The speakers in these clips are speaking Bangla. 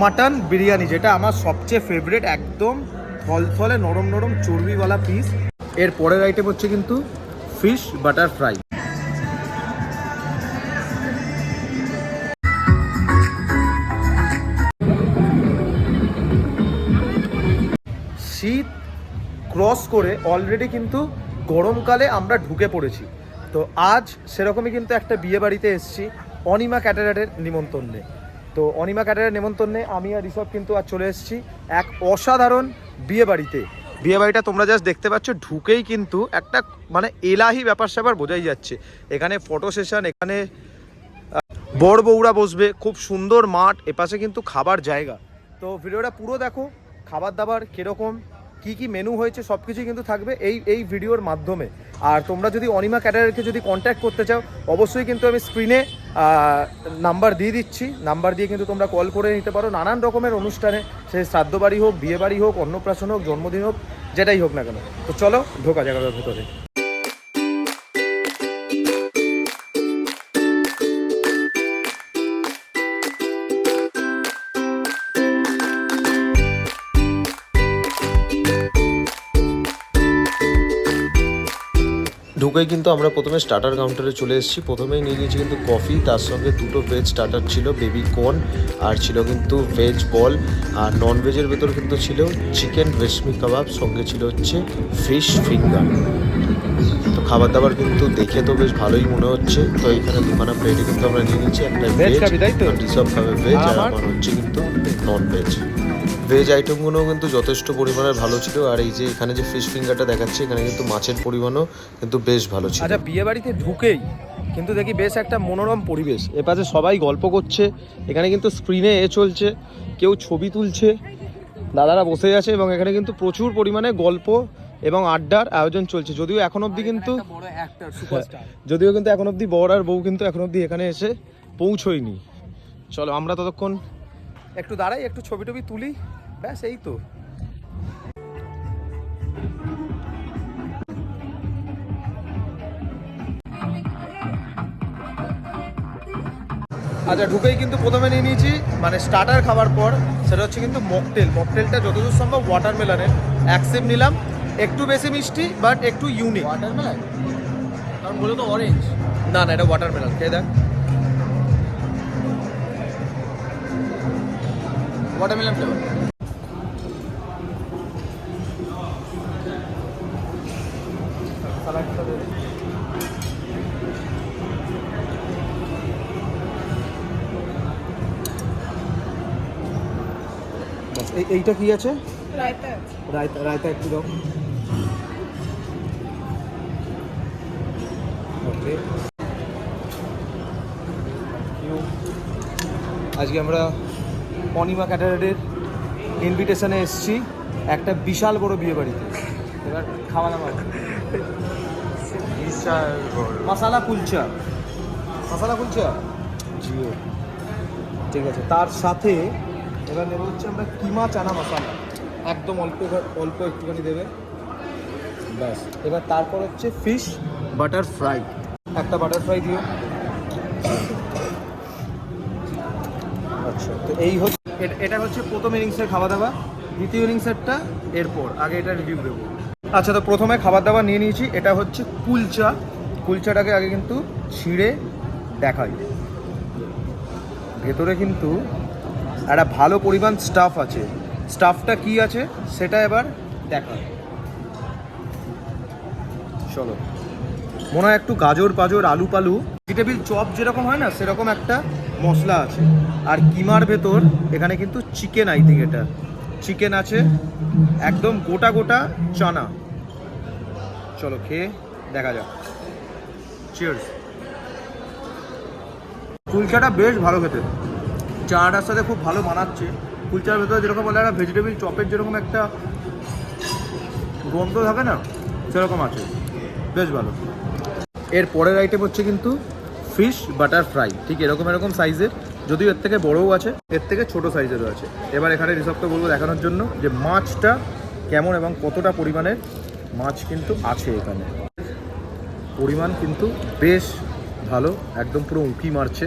মাটন বিরিয়ানি যেটা আমার সবচেয়ে ফেভারিট একদম থলথলে নরম নরম চর্বিওয়ালা পিস এর পরের আইটেম হচ্ছে কিন্তু ফিশ বাটার ফ্রাই শীত ক্রস করে অলরেডি কিন্তু গরমকালে আমরা ঢুকে পড়েছি। তো আজ সেরকমই কিন্তু একটা বিয়ে বাড়িতে এসেছি অনিমা ক্যাটারারের নিমন্ত্রণে। তো অনিমা ক্যাটারের নিমন্ত্রণে আমি আর ঋষভ কিন্তু আর চলে এসেছি এক অসাধারণ বিয়ে বাড়িতে বিয়ে বাড়িটা তোমরা জাস্ট দেখতে পাচ্ছ, ঢুকেই কিন্তু একটা মানে এলাহি ব্যাপার স্যাপার বোঝাই যাচ্ছে। এখানে ফটো সেশন এখানে বড় বউরা বসবে, খুব সুন্দর মাঠ, এপাশে কিন্তু খাবার জায়গা। তো ভিডিওটা পুরো দেখো, খাবার দাবার কীরকম, কি কি মেনু হয়েছে সব কিছুই কিন্তু থাকবে এই এই ভিডিওর মাধ্যমে। আর তোমরা যদি অনিমা ক্যাটারারকে যদি কন্ট্যাক্ট করতে চাও, অবশ্যই কিন্তু আমি স্ক্রিনে নাম্বার দিয়ে দিচ্ছি। নাম্বার দিয়ে কিন্তু তোমরা কল করে নিতে পারো। নানান রকমের অনুষ্ঠানে, সে শ্রাদ্ধ বাড়ি হোক বিয়ে বাড়ি হোক, অন্নপ্রাশন হোক, জন্মদিন হোক, যেটাই হোক না কেন। তো চলো, ঢোকা জায়গাটার ভেতরে। ঢুকেই কিন্তু আমরা প্রথমে স্টার্টার কাউন্টারে চলে এসেছি। প্রথমেই নিয়ে নিয়েছি কিন্তু কফি তার সঙ্গে দুটো ভেজ স্টার্টার ছিল বেবি কর্ন আর ছিল কিন্তু ভেজ বল আর নন ভেজের ভেতর কিন্তু ছিল চিকেন রেশমি কাবাব সঙ্গে ছিল হচ্ছে ফিশ ফিঙ্গার তো খাবার দাবার কিন্তু দেখে তো বেশ ভালোই মনে হচ্ছে। তো এখানে দুখানা প্লেটে কিন্তু আমরা নিয়ে নিচ্ছি একটা ভেজ খাবি, ভেজ আর? আমার? হচ্ছে কিন্তু নন ভেজ ভেজ আইটেমগুলোও কিন্তু যথেষ্ট পরিমাণে ভালো ছিল। আর এই যে এখানে যে ফিশ ফিঙ্গারটা দেখাচ্ছে এখানে কিন্তু মাছের পরিমাণও কিন্তু বেশ ভালো ছিল। আচ্ছা বিয়ে বাড়িতে ঢুকেই কিন্তু দেখি বেশ একটা মনোরম পরিবেশ। এপাশে সবাই গল্প করছে এখানে কিন্তু স্ক্রিনে এ চলছে কেউ ছবি তুলছে দাদারা বসে আছে এবং এখানে কিন্তু প্রচুর পরিমাণে গল্প এবং আড্ডার আয়োজন চলছে। যদিও এখন অবধি কিন্তু যদিও কিন্তু এখন অবধি বর আর বউ কিন্তু এখন অবধি এখানে এসে পৌঁছয়নি। চলো আমরা ততক্ষণ একটু দাঁড়াই একটু ছবি টবি তুলি। ব্যাস এই তো আচ্ছা ঢুকেই কিন্তু প্রথমে নিয়ে নিয়েছি মানে স্টার্টার খাবার পর সেটা হচ্ছে কিন্তু মকটেল মকটেলটা যতদূর সম্ভব ওয়াটারমেলনের এক সিপ নিলাম। একটু বেশি মিষ্টি বাট একটু ইউনিক ওয়াটারমেলন কারণ অরেঞ্জ না না এটা ওয়াটারমেলন খেয়ে দেখ। ওয়াটারমেলন ফ্লেভার এইটা কি আছে? রায়তা রায়তা একটু দাও। ওকে আজকে আমরা অনিমা ক্যাটারের ইনভিটেশনে এসেছি একটা বিশাল বড় বিয়ে বাড়িতে। এবার খাওয়া দাওয়া। বিশাল মশালা কুলচা। মশালা কুলচা? জিও। ঠিক আছে তার সাথে এবার নেব হচ্ছে আমরা কিমা চানা মশালা। একদম অল্প অল্প একটুখানি দেবে। ব্যাস, এবার তারপর হচ্ছে ফিশ বাটার ফ্রাই একটা বাটার ফ্রাই দিও। আচ্ছা তো এই হচ্ছে এটা হচ্ছে প্রথম ইনিংসের খাওয়া দাওয়া দ্বিতীয় ইনিংসেরটা এরপর, আগে এটা রিভিউ দেবো। আচ্ছা তো প্রথমে খাবার দাবার নিয়ে নিয়েছি। এটা হচ্ছে কুলচা। কুলচাটাকে আগে কিন্তু ছিঁড়ে দেখাই। ভেতরে কিন্তু একটা ভালো পরিমাণ স্টাফ আছে। স্টাফটা কি আছে? সেটা এবার দেখা। চলো। মনে হয় একটু গাজর, পাজর, আলু পালু। ভেজিটেবিল চপ যেরকম হয় না, সেরকম একটা মশলা আছে। আর কিমার ভেতর, এখানে কিন্তু চিকেন আই থিঙ্ক এটা। চিকেন আছে, একদম গোটা গোটা চানা। চলো খেয়ে দেখা যাক। চিয়ার্স কুলচাটা বেশ ভালো খেতে। চানাটার সাথে খুব ভালো মানাচ্ছে কুলচার ভেতরে যেরকম বলে একটা ভেজিটেবিল চপের যেরকম একটা গন্ধ থাকে না, সেরকম আছে। বেশ ভালো। এর পরের আইটেম হচ্ছে কিন্তু ফিশ বাটার ফ্রাই ঠিক এরকম এরকম সাইজের যদিও এর থেকে বড়ও আছে, এর থেকে ছোট সাইজেরও আছে। এবার এখানে রিসবকে বলব দেখানোর জন্য যে মাছটা কেমন এবং কতটা পরিমাণের মাছ কিন্তু আছে এখানে। পরিমাণ কিন্তু বেশ ভালো, একদম পুরো উঁকি মারছে।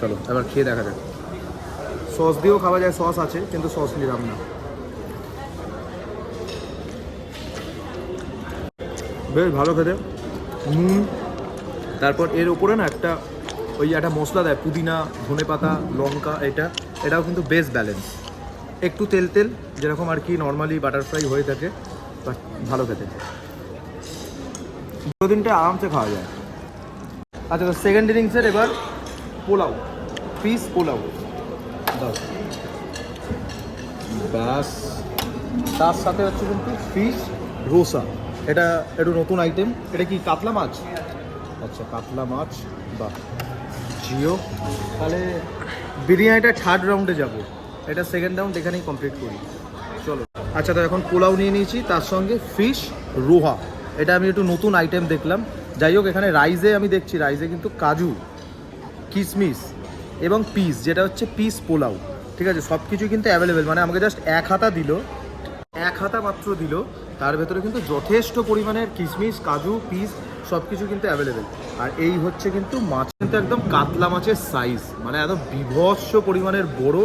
চলো। এবার খেয়ে দেখা যাক। সস দিয়েও খাওয়া যায়, সস আছে, কিন্তু সস নিলাম না। বেশ ভালো খেতে। নুন, তারপর এর উপরে না একটা ওই একটা মশলা দেয়, পুদিনা, ধনে পাতা, লঙ্কা, এটা। এটাও কিন্তু বেশ ব্যালেন্স একটু তেল তেল, যেরকম আর কি নর্মালি বাটারফ্রাই হয়ে থাকে, বাট ভালো খেতে। দুটো দিনটা আরামসে খাওয়া যায়। আচ্ছা সেকেন্ড ইনিংসের এবার পোলাও। পিস পোলাও। দাও। ব্যাস। তার সাথে হচ্ছে কিন্তু ফিশ রোসা। এটা একটু নতুন আইটেম এটা কি কাতলা মাছ? আচ্ছা কাতলা মাছ। বাহ। জিও। তাহলে বিরিয়ানিটা থার্ড রাউন্ডে যাব। এটা সেকেন্ড রাউন্ড এখানেই কমপ্লিট করি। চলো। আচ্ছা তো এখন পোলাও নিয়ে নিয়েছি। তার সঙ্গে ফিশ রোহা। এটা আমি একটু নতুন আইটেম দেখলাম। যাই হোক, এখানে রাইসে আমি দেখছি। রাইসে কিন্তু কাজু কিশমিশ এবং পিস যেটা হচ্ছে পিস পোলাও, ঠিক আছে? সব কিছু কিন্তু অ্যাভেলেবেল মানে আমাকে জাস্ট এক হাতা দিল, এক হাতা মাত্র দিল। তার ভেতরে কিন্তু যথেষ্ট পরিমাণের কিশমিশ, কাজু পিস সব কিছু কিন্তু অ্যাভেলেবেল আর এই হচ্ছে কিন্তু মাছ, কিন্তু একদম কাতলা মাছের সাইজ মানে একদম বিভৎস পরিমাণের বড়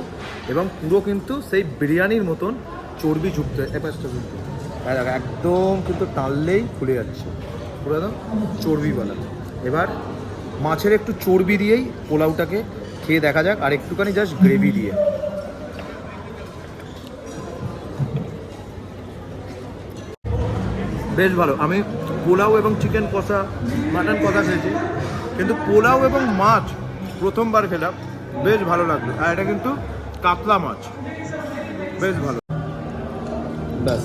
এবং পুরো কিন্তু সেই বিরিয়ানির মতন চর্বি যুক্ত এপাশটা কিন্তু একদম কিন্তু টানলেই খুলে যাচ্ছে। পুরো একদম চর্বিওয়ালা এবার মাছের একটু চর্বি দিয়েই পোলাওটাকে খেয়ে দেখা যাক আর একটুখানি জাস্ট গ্রেভি দিয়ে। বেশ ভালো। আমি পোলাও এবং চিকেন কষা মাটন কষা খেয়েছি কিন্তু পোলাও এবং মাছ প্রথমবার খেলাম। বেশ ভালো লাগল। আর এটা কিন্তু কাতলা মাছ। বেশ ভালো। ব্যাস।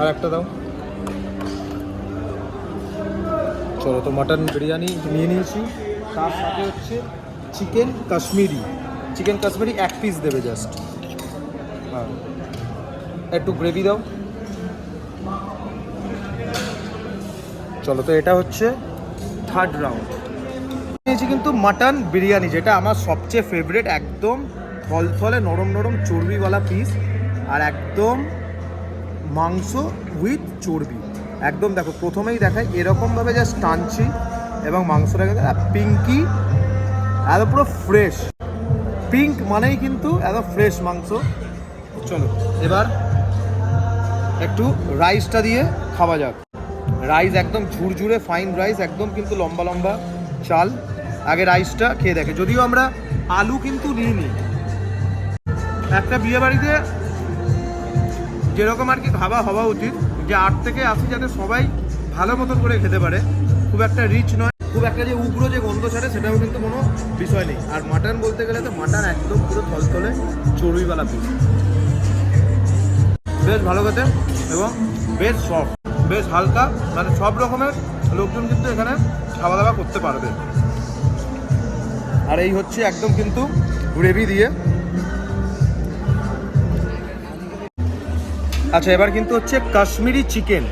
আর একটা দাও। চলো তো মাটন বিরিয়ানি নিয়ে নিয়েছি। তার সাথে হচ্ছে চিকেন কাশ্মীরি। চিকেন কাশ্মীরি এক পিস দেবে জাস্ট হ্যাঁ। একটু গ্রেভি দাও। চলো তো এটা হচ্ছে থার্ড রাউন্ড নিয়েছি কিন্তু মাটন বিরিয়ানি, যেটা আমার সবচেয়ে ফেভারিট একদম থলথলে নরম নরম চর্বিওয়ালা পিস আর একদম মাংস উইথ চর্বি। একদম দেখো, প্রথমেই দেখায় এরকমভাবে জাস্ট টানছি এবং মাংসটাকে পিঙ্কি এত পুরো ফ্রেশ পিঙ্ক মানেই কিন্তু এত ফ্রেশ মাংস। চলো, এবার একটু রাইসটা দিয়ে খাওয়া যাক। রাইস একদম ঝুরঝুরে ফাইন রাইস একদম কিন্তু লম্বা লম্বা চাল। আগে রাইসটা খেয়ে দেখে। যদিও আমরা আলু কিন্তু নিইনি। একটা বিয়ে বাড়িতে যেরকম আর কি ভাবা হওয়া উচিত যে আট থেকে আশি যাতে সবাই ভালো মতন করে খেতে পারে খুব একটা রিচ নয়। খুব একটা যে উগ্র যে গন্ধ ছাড়ে সেটাও কিন্তু কোনো বিষয় নেই। আর মাটন বলতে গেলে তো মাটন একদম পুরো থলথলে চর্বিওয়ালা পিস বেশ ভালো খেতে এবং বেশ সফট বেশ হালকা মানে সব রকমের লোকজন কিন্তু এখানে খাওয়া দাওয়া করতে পারবে। আর এই হচ্ছে একদম কিন্তু গ্রেভি দিয়ে আচ্ছা এবার কিন্তু হচ্ছে কাশ্মীরি চিকেন।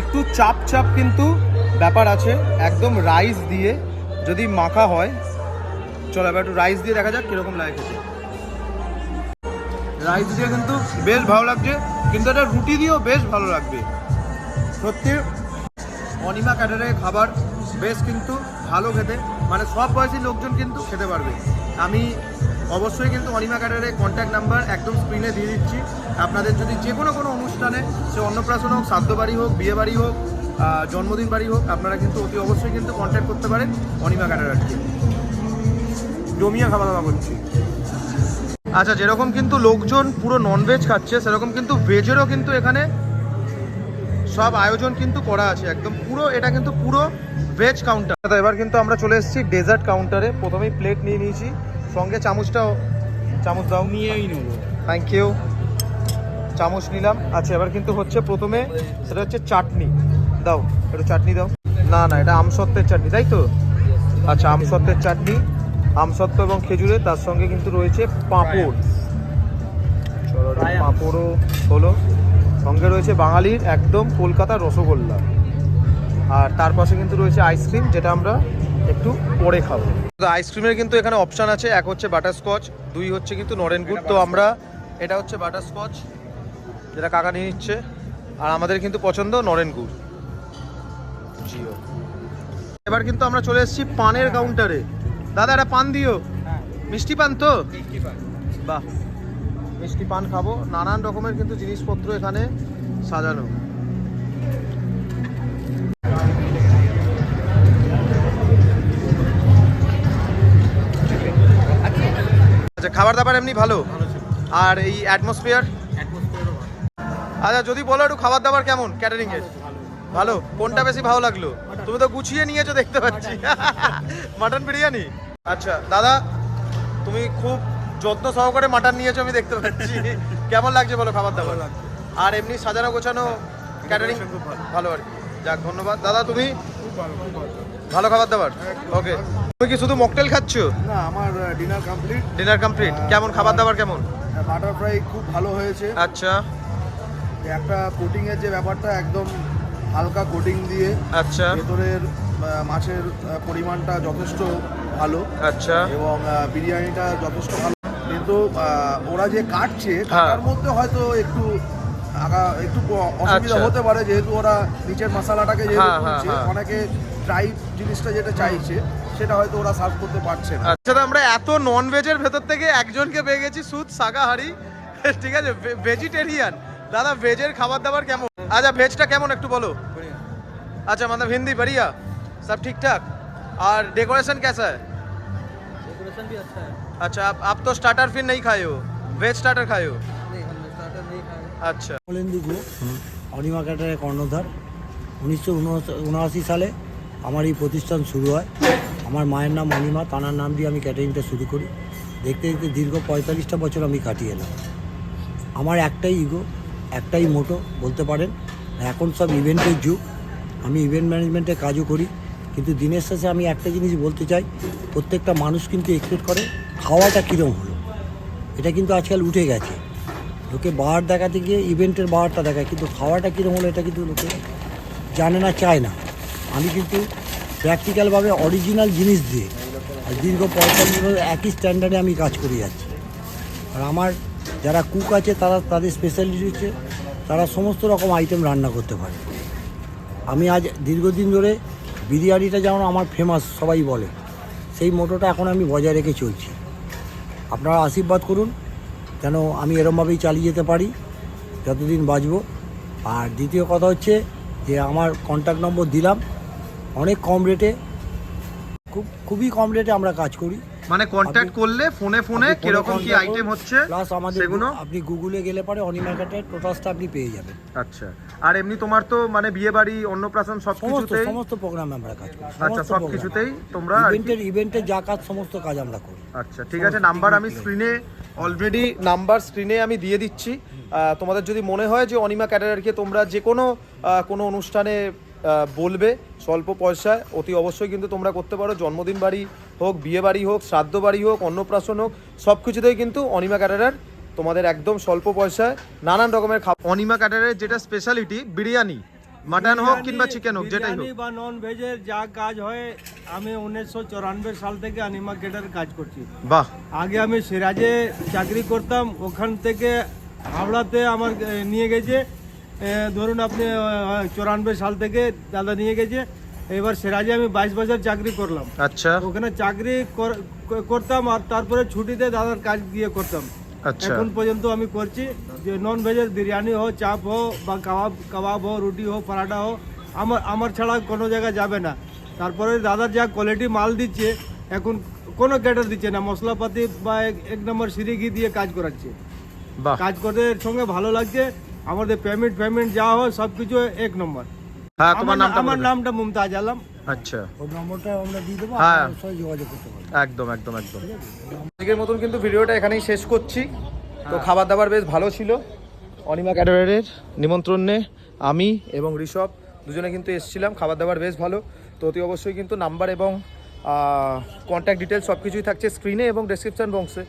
একটু চাপ চাপ কিন্তু ব্যাপার আছে। একদম রাইস দিয়ে যদি মাখা হয়, চলো এবার একটু রাইস দিয়ে দেখা যাক কীরকম লাগে খেতে। রাইস দিয়ে কিন্তু বেশ ভালো লাগছে, কিন্তু এটা রুটি দিয়েও বেশ ভালো লাগবে। সত্যি, অনিমা ক্যাটারের খাবার বেশ কিন্তু ভালো খেতে। মানে সব বয়সী লোকজন কিন্তু খেতে পারবে। আমি অবশ্যই কিন্তু অনিমা ক্যাটারের কন্ট্যাক্ট নাম্বার একদম স্ক্রিনে দিয়ে দিচ্ছি। আপনাদের যদি যে কোনো কোনো অনুষ্ঠানে সে অন্নপ্রাশন হোক শ্রাদ্ধ বাড়ি হোক বিয়ে বাড়ি হোক জন্মদিন বাড়ি হোক আপনারা কিন্তু অতি অবশ্যই কিন্তু কন্ট্যাক্ট করতে পারেন অনিমা ক্যাটারারকে জমিয়ে খাওয়া দাওয়া করছি। আচ্ছা যেরকম কিন্তু লোকজন পুরো ননভেজ খাচ্ছে সেরকম কিন্তু ভেজেরও কিন্তু এখানে সব আয়োজন কিন্তু করা আছে একদম পুরো এটা কিন্তু পুরো ভেজ কাউন্টার এবার কিন্তু আমরা চলে এসেছি ডেজার্ট কাউন্টারে প্রথমেই প্লেট নিয়ে নিয়েছি সঙ্গে চামচটাও চামচ দাও। নিয়েই নেব। থ্যাংক ইউ চামচ নিলাম। আচ্ছা এবার কিন্তু হচ্ছে প্রথমে সেটা হচ্ছে চাটনি। দাও একটু চাটনি দাও। না না এটা আমসত্ত্বের চাটনি তাই তো? আচ্ছা আমসত্ত্বের চাটনি আমসত্ত্ব এবং খেজুরের তার সঙ্গে কিন্তু রয়েছে পাঁপড়। চলো পাঁপড়ও হলো সঙ্গে রয়েছে বাঙালির একদম কলকাতার রসগোল্লা। আর তার পাশে কিন্তু রয়েছে আইসক্রিম যেটা আমরা একটু পরে খাব। আইসক্রিমের কিন্তু এখানে অপশান আছে এক হচ্ছে বাটারস্কচ দুই হচ্ছে কিন্তু নরেনগুড। তো আমরা এটা হচ্ছে বাটারস্কচ যেটা কাকা নিয়ে নিচ্ছে। আর আমাদের কিন্তু পছন্দ নরেনগুড়। জিও। এবার কিন্তু আমরা চলে এসেছি পানের কাউন্টারে দাদা একটা পান দিও। মিষ্টি পান তো? বাহ। মিষ্টি পান খাব। নানান রকমের কিন্তু জিনিসপত্র এখানে সাজানো। আচ্ছা খাবার দাবার এমনি ভালো? আর এই অ্যাটমসফিয়ার আচ্ছা যদি বলো একটু খাবার দাবার কেমন ক্যাটারিং এর? ভালো কোনটা বেশি ভালো লাগল? তুমি তো গুছিয়ে নিয়েছো দেখতে পাচ্ছি। মাটন বিরিয়ানি? আচ্ছা দাদা তুমি খুব যত্ন সহকারে মাটন নিয়েছো আমি দেখতে পাচ্ছি। কেমন লাগছে বলো খাবার দাবার? আর এমনি সাজানো গোছানো ক্যাটারিং ভালো। আর কি। যাক ধন্যবাদ। দাদা তুমি? ভালো খাবার দাবার? ওকে তুমি কি শুধু মকটেল খাচ্ছো? না আমার ডিনার কমপ্লিট ডিনার কমপ্লিট কেমন খাবার দাবার কেমন? বাটার ফ্রাই খুব ভালো হয়েছে। আচ্ছা। একটা কোটিং এর যে ব্যাপারটা একদম হালকা কোটিং দিয়ে আচ্ছা। ভেতরের মাছের পরিমাণটা যথেষ্ট ভালো। আচ্ছা। এবং বিরিয়ানিটা যথেষ্ট ভালো। তো ওরা যে কাটছে হ্যাঁ। তার মধ্যে হয়তো একটু একটু অসুবিধা আচ্ছা। হতে পারে যেহেতু ওরা নিচের মশালাটাকে যেহেতু হ্যাঁ, হ্যাঁ, অনেকে ড্রাই জিনিসটা যেটা চাইছে সেটা হয়তো ওরা সার্ভ করতে পারছে না। আচ্ছা আমরা এত নন ভেজের ভেতর থেকে একজনকে পেয়ে গেছি সুদ শাকাহারি ঠিক আছে ভেজিটেরিয়ান দাদা ভেজের খাবার দাবার কেমন? আচ্ছা ভেজটা কেমন একটু বলো? আচ্ছা মানে হিন্দি বড়িয়া সব ঠিকঠাক? আর ডেকোরেশন কেসা? হয় है डेकोरेशन भी अच्छा है अच्छा आप आप तो स्टार्टर फिर नहीं खाए हो वेज स्टार्टर खाए हो नहीं हम स्टार्टर नहीं खाए अच्छा কমলেন্দু গুহ অনিমা ক্যাটারের কর্ণধার উনিশশো উনআশি সালে আমার এই প্রতিষ্ঠান শুরু হয় আমার মায়ের নাম অনিমা তানার নাম দিয়ে আমি ক্যাটারিংটা শুরু করি দেখতে দেখতে দীর্ঘ পঁয়তাল্লিশটা বছর আমি কাটিয়ে এলাম আমার একটাই ইগো একটাই মোটো বলতে পারেন এখন সব ইভেন্টের যুগ আমি ইভেন্ট ম্যানেজমেন্টে কাজও করি কিন্তু দিনের শেষে আমি একটা জিনিস বলতে চাই, প্রত্যেকটা মানুষ কিন্তু এক্সপেক্ট করে খাওয়াটা কীরকম হলো। এটা কিন্তু আজকাল উঠে গেছে। লোকে বার দেখাতে গিয়ে ইভেন্টের বারটা দেখায়, কিন্তু খাওয়াটা কীরকম হলো এটা কিন্তু লোকে জানে না, চায় না। আমি কিন্তু প্র্যাকটিক্যালভাবে অরিজিনাল জিনিস দিয়ে আর দীর্ঘ পঁয়তাল্লিশ বছর একই স্ট্যান্ডার্ডে আমি কাজ করে যাচ্ছি। আর আমার যারা কুক আছে, তারা তাদের স্পেশালিটি হচ্ছে তারা সমস্ত রকম আইটেম রান্না করতে পারে। আমি আজ দীর্ঘদিন ধরে বিরিয়ানিটা যেমন আমার ফেমাস সবাই বলে। সেই মোটোটা এখন আমি বজায় রেখে চলছি। আপনারা আশীর্বাদ করুন, যেন আমি এরমভাবেই চালিয়ে যেতে পারি, যতদিন বাঁচব। আর দ্বিতীয় কথা হচ্ছে যে, আমার কন্ট্যাক্ট নম্বর দিলাম। অনেক কম রেটে খুব, খুবই কম রেটে আমরা কাজ করি। মানে কন্ট্যাক্ট করলে ফোনে ফোনে কীরকম কি আইটেম হচ্ছে প্লাস আমাদের সেগুলো? আপনি গুগলে গেলে পরে অনিমা ক্যাটার টোটালসটা আপনি পেয়ে যাবেন। আচ্ছা। আর এমনি তোমার তো মানে বিয়ে বাড়ি অন্নপ্রাশন সব কিছুতেই সমস্ত প্রোগ্রামে আমরা কাজ করি। আচ্ছা সব কিছুতেই তোমরা ইভেন্টের ইভেন্টের যা কাজ সমস্ত কাজ আমরা করি। আচ্ছা ঠিক আছে নাম্বার আমি স্ক্রিনে অলরেডি নাম্বার স্ক্রিনে আমি দিয়ে দিচ্ছি। তোমাদের যদি মনে হয় যে অনিমা ক্যাটারারকে তোমরা যে কোনো কোনো অনুষ্ঠানে বলবে স্বল্প পয়সায় অতি অবশ্যই কিন্তু তোমরা করতে পারো। জন্মদিন বাড়ি হোক বিয়ে বাড়ি হোক শ্রাদ্ধ বাড়ি হোক অন্নপ্রাশন হোক সব কিছুতেই কিন্তু অনিমা ক্যাটারার তোমাদের একদম স্বল্প পয়সায় নানান রকমের খাবার। অনিমা ক্যাটারের যেটা স্পেশালিটি বিরিয়ানি মাটন হোক কিংবা চিকেন হোক যেটাই হোক। বা নন ভেজের যা কাজ হয় আমি উনিশশো চুরানব্বই সাল থেকে আনিমা গেটের কাজ করছি। বাহ। আগে আমি সিরাজে চাকরি করতাম ওখান থেকে হাওড়াতে আমার নিয়ে গেছে। ধরুন আপনি চুরানব্বই সাল থেকে দাদা নিয়ে গেছে। এবার সিরাজে আমি বাইশ বছর চাকরি করলাম। আচ্ছা। ওখানে চাকরি কর- করতাম আর তারপরে ছুটিতে দাদার কাজ দিয়ে করতাম। আচ্ছা। এখন পর্যন্ত আমি করছি যে নন ভেজের বিরিয়ানি হোক চাপ হোক বা কাবাব কাবাব হোক রুটি হোক পরাঠা হোক আমার আমার ছাড়া কোনো জায়গায় যাবে না। তারপরে দাদার যা কোয়ালিটি মাল দিচ্ছে এখন কোনো ক্যাটার দিচ্ছে না। মশলাপাতি বা এক- নম্বর সিঁড়ি ঘি দিয়ে কাজ করাচ্ছে। কাজ করতে সঙ্গে ভালো লাগছে। আমাদের পেমেন্ট পেমেন্ট যা হয় সব কিছু এক নম্বর হ্যাঁ তোমার নামটা আমার নামটা মুমতাজ আলম। আচ্ছা। ওই নম্বরটা আমরা দিয়ে দেবো হ্যাঁ। যোগাযোগ করতে একদম একদম একদম। আজকের মতন কিন্তু ভিডিওটা এখানেই শেষ করছি। তো খাবার দাবার বেশ ভালো ছিল। অনিমা ক্যাটারের নিমন্ত্রণে আমি এবং ঋষভ দুজনে কিন্তু এসছিলাম। খাবার দাবার বেশ ভালো। তো অতি অবশ্যই কিন্তু নাম্বার এবং কন্ট্যাক্ট ডিটেলস সব কিছুই থাকছে স্ক্রিনে এবং ডেসক্রিপশন বক্সে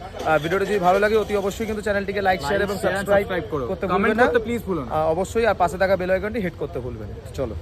ভিডিওটা যদি ভালো লাগে অতি অবশ্যই কিন্তু চ্যানেলটিকে লাইক শেয়ার এবং সাবস্ক্রাইব করতে ভুলবেন না। প্লিজ please ভুলো না। আহ, অবশ্যই আর পাশে থাকা বেল আইকনটি হিট করতে ভুলবেন চলো।